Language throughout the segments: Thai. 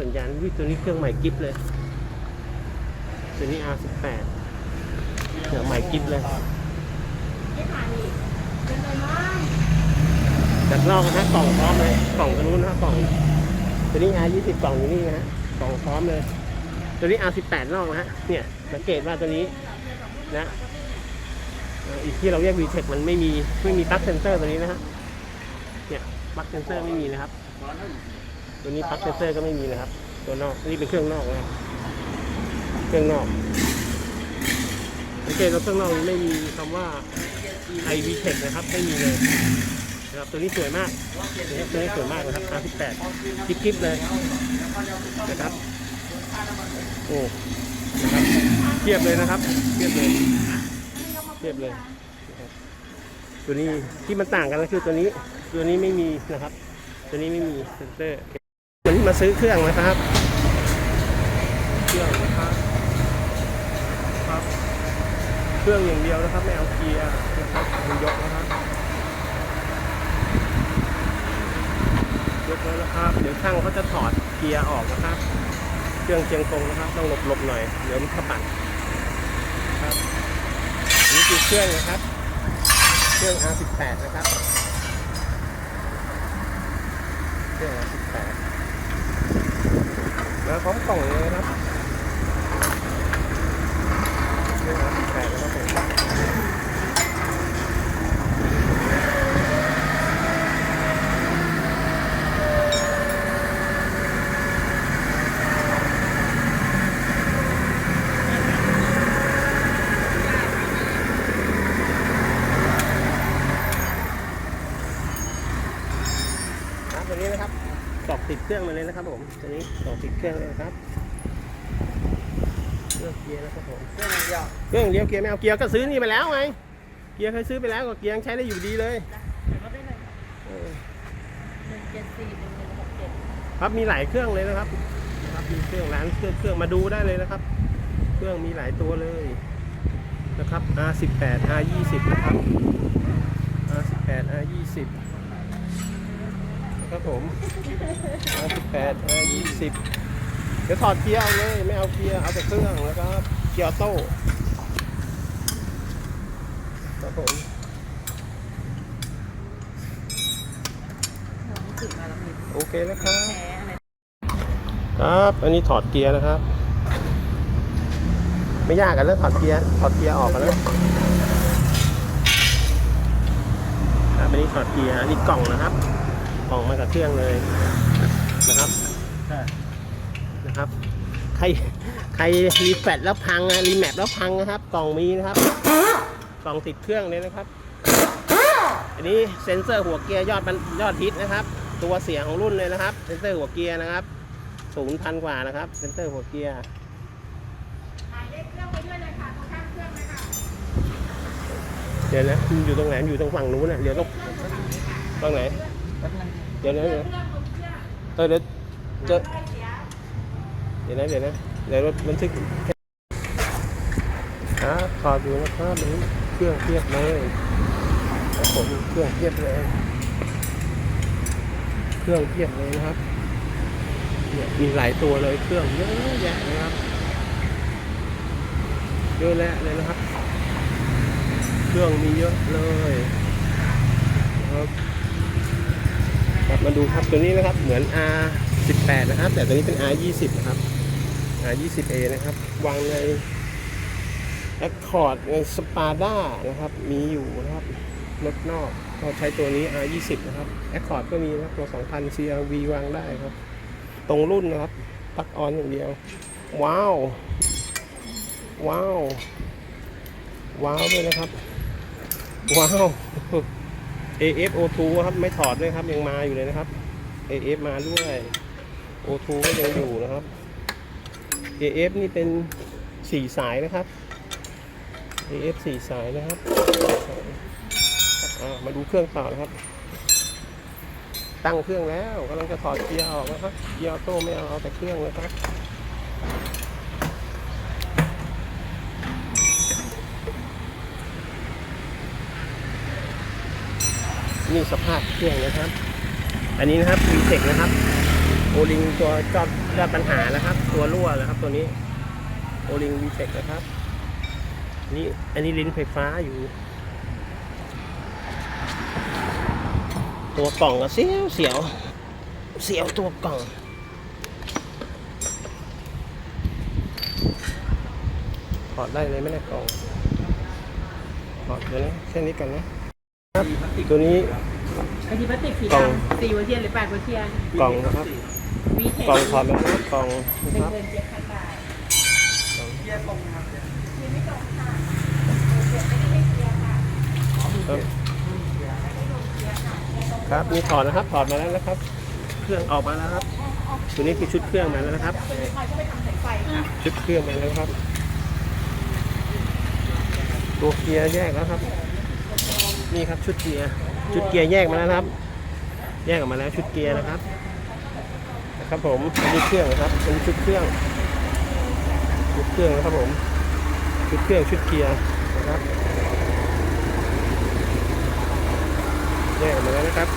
สัญญาณวิตัวนี้เครื่องใหม่กิฟเลย ตัวนี้ R 18เครื่องใหม่กิฟเลยจากนอกนะฮะกล่องพร้อมเลยกล่องตัวนู้นนะฮะกล่อง ตัวนี้ R 20 กล่องอยู่นี่นะฮะกล่องพร้อมเลย ตัวนี้ R 18 นอกนะฮะเนี่ยสังเกตว่าตัวนี้นะอีกที่เราเรียก VTEC มันไม่มีไม่มีปลั๊กเซนเซอร์ตัวนี้นะฮะเนี่ยปลั๊กเซนเซอร์ไม่มีนะครับ ตัวนี้ปลั๊กเซนเซอร์ก็ไม่มีนะครับ ตัวนอกนี่เป็นเครื่องนอกนะเครื่องนอกสังเกตว่าเครื่องนอกไม่มีคำว่า i VTEC นะครับไม่มีเลยนะครับตัวนี้สวยมากตัวนี้ตัวนี้สวยมากนะครับ R18 กิ๊บๆเลยนะครับโอ้นะครับเทียบเลยนะครับเทียบเลยเทียบเลยตัวนี้ที่มันต่างกันก็คือตัวนี้ ตัวนี้ไม่มีนะครับ ตัวนี้ไม่มีเซนเซอร์ มาซื้อเครื่องนะครับ เครื่องนะครับครับ เครื่องอย่างเดียวนะครับไม่เอาเกียร์นะครับมันยกนะครับยกแล้วนะครับ เดี๋ยวช่างเขาจะถอดเกียร์ออกนะครับ เครื่องเชียงตรงนะครับ ต้องหลบหลบๆหน่อยเดี๋ยวมันขปั่นครับอันนี้คือเครื่องนะครับ เครื่อง R18 นะครับ เครื่อง R18 แล้วพร้อมกล่องเลยนะครับเรื่อง R18 นะครับผมครับตัวนี้นะครับตอกติดเครื่องมาเลย นะครับผมตัวนี้ต่อติดเครื่องเลยครับเครื่องเกียร์นะครับผมเครื่องเดียวเครื่องเดียวเกียร์ไม่เอาเกียร์ก็ซื้อนี่ไปแล้วไงเกียร์เคยซื้อไปแล้วก็เกียร์ยังใช้ได้อยู่ดีเลยหนึ่งเจ็ดสี่หนึ่งหนึ่งหกเจ็ดครับมีหลายเครื่องเลยนะครับครับมีเครื่องร้านเครื่องเครื่องมาดูได้เลยนะครับ เครื่องมีหลายตัวเลยนะครับ R18 R20 นะครับ R18 R20 ครับผม R18 R20 เดี๋ยวถอดเกียร์เอาเลยไม่เอาเกียร์เอาแต่เครื่องแล้วก็เกียร์โต้ครับผมหัวมันถึงมาแล้วมีโอเคครับ ครับ อันนี้ถอดเกียร์นะครับ ไม่ยากกันแล้วถอดเกียร์ ถอดเกียร์ออกกันแล้วครับอันนี้ถอดเกียร์อันนี้กล่องนะครับ กล่องมากับเครื่องเลยนะครับนะครับ ใครใครรีแฟตแล้วพังอะรีแมปแล้วพังนะครับ กล่องมีนะครับ กล่องติดเครื่องเลยนะครับ อันนี้เซ็นเซอร์หัวเกียร์ยอดมันยอดฮิตนะครับ ตัวเสียงของรุ่นเลยนะครับ เซ็นเซอร์หัวเกียร์นะครับศูนย์พันกว่านะครับ เซนเตอร์หัวเกียร์เดี๋ยวนะอยู่ตรงไหนอยู่ตรงฝั่งนู้นนะเดี๋ยวต้องตรงไหน แป๊บนึงเดี๋ยวเดี๋ยวเออเดี๋ยวเจอเดี๋ยวนะเดี๋ยวนะเดี๋ยวรถบันทึกอะขอดูนะครับเครื่องเทียบเลยผมเครื่องเทียบเลย เครื่องเทียบเลยนะครับเนี่ยมีหลายตัวเลยเครื่องเยอะแยะนะครับเยอะแยะเลยนะครับ เครื่องมีเยอะเลยนะครับ มาดูครับตัวนี้นะครับเหมือน R 18 นะครับ แต่ตัวนี้เป็น R 20 นะครับ R 20A นะครับ วางใน Accord ใน Spada นะครับ มีอยู่นะครับรถนอกก็ใช้ตัวนี้ R 20 นะครับ Accord ก็มีนะครับตัว 2,000 CRV วางได้ครับ ตรงรุ่นนะครับปลั๊กออนอย่างเดียว ว้าว ว้าว ว้าวด้วยนะครับ ว้าว AFO2 ครับไม่ถอดด้วยครับยังมาอยู่เลยนะครับ AF มาด้วย O2 ก็ยังอยู่นะครับ AF นี่เป็นสี่สายนะครับ AF สี่สายนะครับมาดูเครื่องต่อนะครับ ตั้งเครื่องแล้วกำลังจะถอดเกียร์ออกนะครับเกียร์โต้ไม่เอาเอาแต่เครื่องนะครับ นี่สภาพเครื่องนะครับ อันนี้นะครับ v t e c นะครับโอลิงตัวจอดยอดปัญหานะครับ ตัวรั่วนะครับ ตัวนี้โอลิง v t e c นะครับนี่อันนี้ลิ้นไฟฟ้าอยู่ ตัวกล่องก็เสียวเสียวเสียวตัวกล่องถอดได้เลยไหมนี่ยกล่องถอดเดี๋ยนะแค่นี้ก่อนะ นะครับ ตัวนี้ไอทีพลาสติกสีกล่องดำสี่หัวเทียนหรือแปดหัวเทียนกล่องนะครับ วีเทกล่องถอดแล้วนะกล่องหนะนึ่คงรับ หมื่นเจ็ดพันบาทครับนี่ถอดนะครับถอดมาแล้วนะครับ เครื่องออกมาแล้วครับ ตัวนี้คือชุดเครื่องมาแล้วนะครับ ชุดเครื่องมาแล้วครับ ตัวเกียร์แยกแล้วครับ นี่ครับชุดเกียร์ชุดเกียร์แยกมาแล้วครับ แยกออกมาแล้วชุดเกียร์นะครับนะครับผมอันนี้เครื่องนะครับอันนี้ชุดเครื่องชุดเครื่องนะครับผมชุดเครื่องชุดเกียร์นะครับแยกออกมาแล้วนะครับ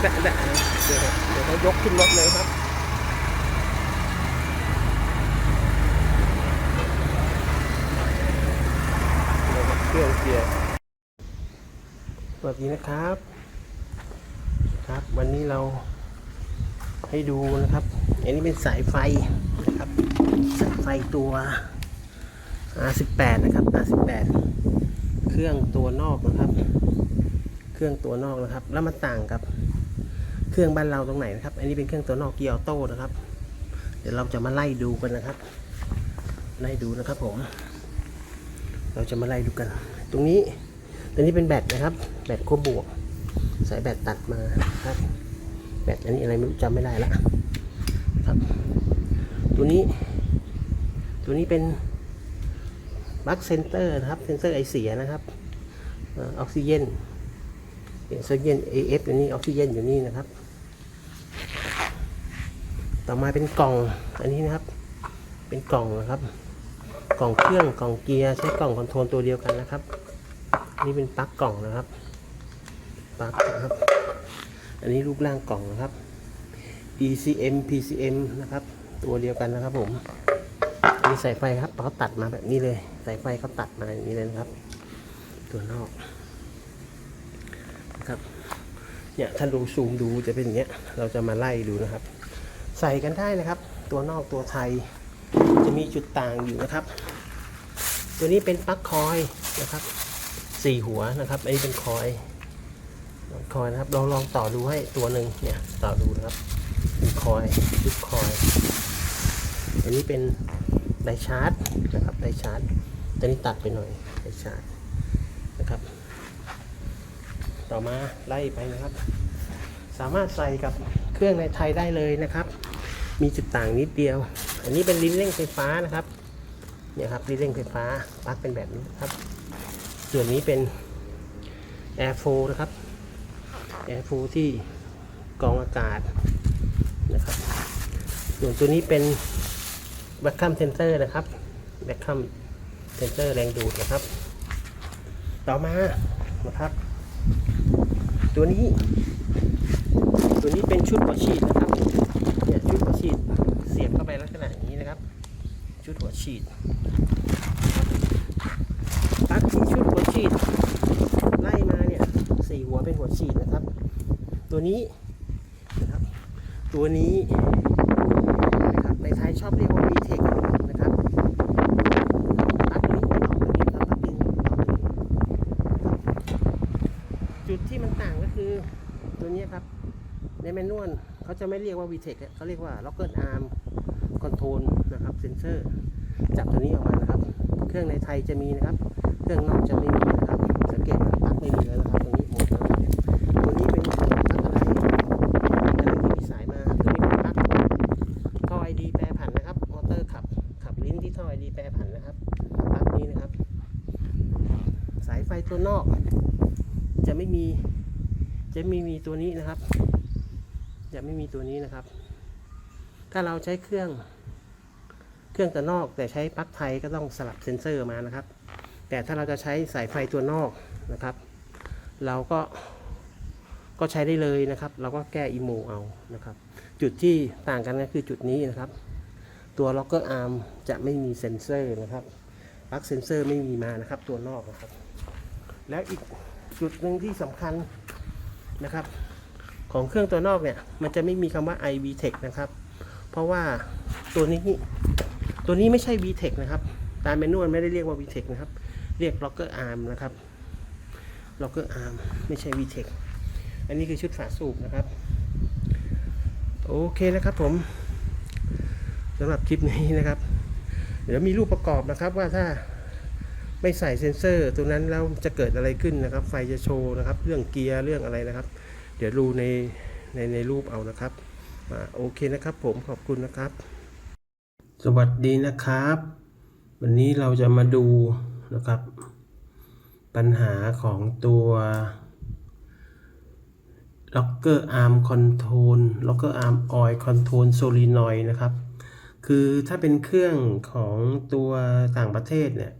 แดะแดะเดี๋ยวเดี๋ยวเขายกขึ้นรถเลยครับเครื่องเกียร์ สวัสดีนะครับ ครับ วันนี้เราให้ดูนะครับ อันนี้เป็นสายไฟนะครับ สายไฟตัว R18 นะครับ R18 เครื่องตัวนอกนะครับ เครื่องตัวนอกนะครับ แล้วมันต่างกับ เครื่องบ้านเราตรงไหนนะครับ อันนี้เป็นเครื่องตัวนอกเกียร์ออโต้นะครับ เดี๋ยวเราจะมาไล่ดูกันนะครับ ไล่ดูนะครับผม เราจะมาไล่ดูกัน ตรงนี้ ตัวนี้เป็นแบตนะครับ แบตขั้วบวก สายแบตตัดมาครับ แบตอันนี้อะไรไม่รู้จำไม่ได้ละครับ ตัวนี้ ตัวนี้เป็นบัคเซนเตอร์นะครับ เซนเซอร์ไอเสียนะครับออออกซิเจนออกซิเจน AF อยู่นี่ออกซิเจนอยู่นี่นะครับ ต่อมาเป็นกล่องอันนี้นะครับ เป็นกล่องนะครับ กล่องเครื่องกล่องเกียร์ใช้กล่องคอนโทรลตัวเดียวกันนะครับ นี่เป็นปลั๊กกล่องนะครับปลั๊กนะครับ อันนี้รูปร่างกล่องนะครับ ECM PCM นะครับ ตัวเดียวกันนะครับผมมีสายไฟครับเขาตัดมาแบบนี้เลยสายไฟเขาตัดมาอย่างนี้เลยนะครับ ตัวนอกนะครับเนี่ยถ้าดูซูมดูจะเป็นอย่างเงี้ยเราจะมาไล่ดูนะครับ ใส่กันได้นะครับ ตัวนอกตัวไทยจะมีจุดต่างอยู่นะครับ ตัวนี้เป็นปลั๊กคอยนะครับ สี่หัวนะครับอันนี้เป็นคอยคอยนะครับลองลองต่อดูให้ตัวหนึ่งเนี่ยต่อดูนะครับเป็นคอยชุดคอย อันนี้เป็นไดชาร์จนะครับไดชาร์จตัวนี้ตัดไปหน่อยไดชาร์จนะครับ ต่อมาไล่ไปนะครับ สามารถใส่กับเครื่องในไทยได้เลยนะครับ มีจุดต่างนิดเดียว อันนี้เป็นลิ้นเร่งไฟฟ้านะครับเนี่ยครับลิ้นเร่งไฟฟ้าปลั๊กเป็นแบบนี้ครับ ส่วนนี้เป็น Air f l o นะครับ Air f l o ที่กองอากาศนะครับ ส่วนตัวนี้เป็น Vacuum Sensor นะครับ Vacuum Sensor แรงดูดนะครับ ต่อมานะครับ ตัวนี้ ตัวนี้เป็นชุดหัวฉีดนะครับเนี่ยชุดหัวฉีดเสียบเข้าไปลักษณะอย่างนี้นะครับ ชุดหัวฉีดปลั๊กที่ชุดหัว ฉีดไล่มาเนี่ยสี่หัวเป็นหัวฉีดนะครับ ตัวนี้นะครับ ตัวนี้นะครับในไทยชอบเรียกว่า VTEC นะครับปลั๊กนี้ตัวนี้ครับปลั๊กนี้ต่อตัวนี้จุดที่มันต่างก็คือตัวนี้ครับ ในแมนนวลเขาจะไม่เรียกว่า VTEC อะเขาเรียกว่า Locker Arm Control นะครับเซนเซอร์จับตัวนี้ออกมานะครับ เครื่องในไทยจะมีนะครับ รื่องนอกจะไม่มีนะครับ สังเกตนะปลั๊กไม่มีแล้วนะครับ ตรงนี้หมดแล้วตัวนี้เป็นปลั๊กอะไรอะไรที่มีสายมาตัวนี้เป็นปลั๊กท่อไอดีแปรผันนะครับ มอเตอร์ขับขับลิ้นที่ท่อไอดีแปรผันนะครับปลั๊กนี้นะครับ สายไฟตัวนอก จะไม่มี จะไม่มีตัวนี้นะครับ จะไม่มีตัวนี้นะครับ ถ้าเราใช้เครื่องเครื่องตัวนอกแต่ใช้ปลั๊กไทยก็ต้องสลับเซ็นเซอร์มานะครับ แต่ถ้าเราจะใช้สายไฟตัวนอกนะครับ เราก็ก็ใช้ได้เลยนะครับ เราก็แก้อีโมเอานะครับ จุดที่ต่างกันก็คือจุดนี้นะครับ ตัวล็อกเกอร์อาร์มจะไม่มีเซ็นเซอร์นะครับปลั๊กเซ็นเซอร์ไม่มีมานะครับ ตัวนอกนะครับ แล้วอีกจุดหนึ่งที่สำคัญนะครับ ของเครื่องตัวนอกเนี่ย มันจะไม่มีคำว่า iVTech นะครับ เพราะว่าตัวนี้ตัวนี้ไม่ใช่ VTech นะครับ ตามเมนูมันไม่ได้เรียกว่า VTech นะครับ เรียก Locker Arm นะครับ Locker Arm ไม่ใช่ VTech อันนี้คือชุดฝาสูบนะครับ โอเคนะครับผมสำหรับคลิปนี้นะครับ เดี๋ยวมีรูปประกอบนะครับว่าถ้าไม่ใส่เซ็นเซอร์ตัวนั้นแล้วจะเกิดอะไรขึ้นนะครับ ไฟจะโชว์นะครับ เรื่องเกียร์เรื่องอะไรนะครับ เดี๋ยวดูในในในรูปเอานะครับโอเคนะครับ ผมขอบคุณนะครับ สวัสดีนะครับ วันนี้เราจะมาดู นะครับ ปัญหาของตัว Locker Arm Control Locker Arm Oil Control Solenoid นะครับ คือถ้าเป็นเครื่องของตัวต่างประเทศเนี่ย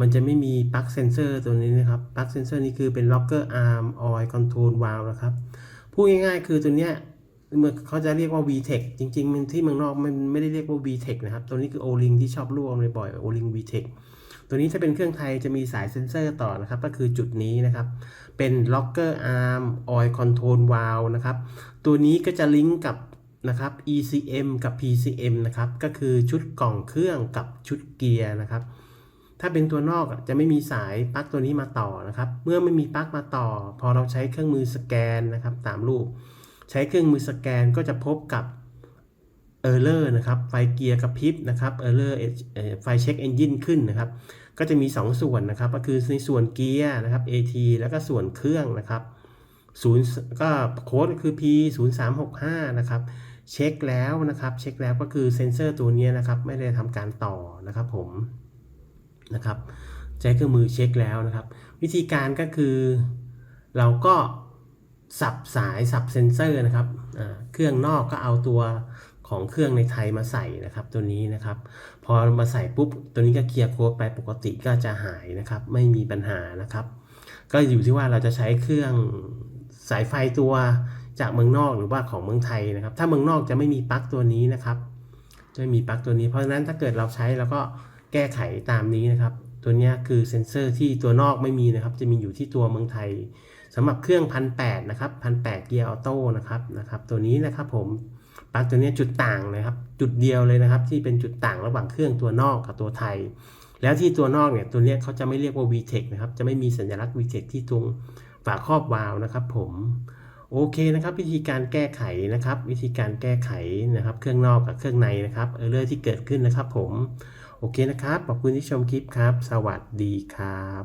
มันจะไม่มีปลั๊กเซนเซอร์ตัวนี้นะครับ ปลั๊กเซนเซอร์นี้คือเป็น Locker Arm Oil Control Valve นะครับ พูดง่ายๆ คือตัวเนี้ยเมื่อเขาจะเรียกว่า VTech จริงๆมันที่เมืองนอกมันไม่ได้เรียกว่า VTech นะครับ ตัวนี้คือ O-Ring ที่ชอบร่วมบ่อย O-Ring VTech ตัวนี้ถ้าเป็นเครื่องไทยจะมีสายเซนเซอร์ต่อนะครับ ก็คือจุดนี้นะครับ เป็น Locker Arm Oil Control Valve นะครับ ตัวนี้ก็จะลิงก์กับนะครับ ECM กับ PCM นะครับ ก็คือชุดกล่องเครื่องกับชุดเกียร์นะครับ ถ้าเป็นตัวนอกจะไม่มีสายปลั๊กตัวนี้มาต่อนะครับ เมื่อไม่มีปลั๊กมาต่อ พอเราใช้เครื่องมือสแกนนะครับตามรูป ใช้เครื่องมือสแกนก็จะพบกับเออร์เลอร์นะครับ ไฟเกียร์กระพริบนะครับเออร์เลอร์ไฟเช็คเอนจินขึ้นนะครับ ก็จะมี 2 ส่วนนะครับ ก็คือในส่วนเกียร์นะครับ AT แล้วก็ส่วนเครื่องนะครับศูนย์ก็โค้ดคือ P 0 3 6 5นะครับเช็คแล้วนะครับเช็คแล้วก็คือเซนเซอร์ตัวนี้นะครับไม่ได้ทำการต่อนะครับผมนะครับใช้เครื่องมือเช็คแล้วนะครับ วิธีการก็คือเราก็สับสายสับเซนเซอร์นะครับเครื่องนอกก็เอาตัว ของเครื่องในไทยมาใส่นะครับ ตัวนี้นะครับ พอมาใส่ปุ๊บ ตัวนี้ก็เคลียร์โค้ดไปปกติก็จะหายนะครับ ไม่มีปัญหานะครับ ก็อยู่ที่ว่าเราจะใช้เครื่องสายไฟตัวจากเมืองนอกหรือว่าของเมืองไทยนะครับ ถ้าเมืองนอกจะไม่มีปลั๊กตัวนี้นะครับ จะไม่มีปลั๊กตัวนี้ เพราะฉะนั้นถ้าเกิดเราใช้เราก็แก้ไขตามนี้นะครับ ตัวนี้คือเซ็นเซอร์ที่ตัวนอกไม่มีนะครับ จะมีอยู่ที่ตัวเมืองไทยสำหรับเครื่องพันแนะครับพันแเกียร์ออโต้นะครับนะครับ ตัวนี้นะครับผม ปลั๊กตัวนี้จุดต่างนะครับ จุดเดียวเลยนะครับ ที่เป็นจุดต่างระหว่างเครื่องตัวนอกกับตัวไทย แล้วที่ตัวนอกเนี่ยตัวนี้เขาจะไม่เรียกว่า VTEC นะครับ จะไม่มีสัญลักษณ์ VTEC ที่ตรงฝาครอบวาล์วนะครับ ผมโอเคนะครับ วิธีการแก้ไขนะครับ วิธีการแก้ไขนะครับ เครื่องนอกกับเครื่องในนะครับเออเลอร์ที่เกิดขึ้นนะครับ ผม โอเคนะครับ ขอบคุณที่ชมคลิปครับ สวัสดีครับ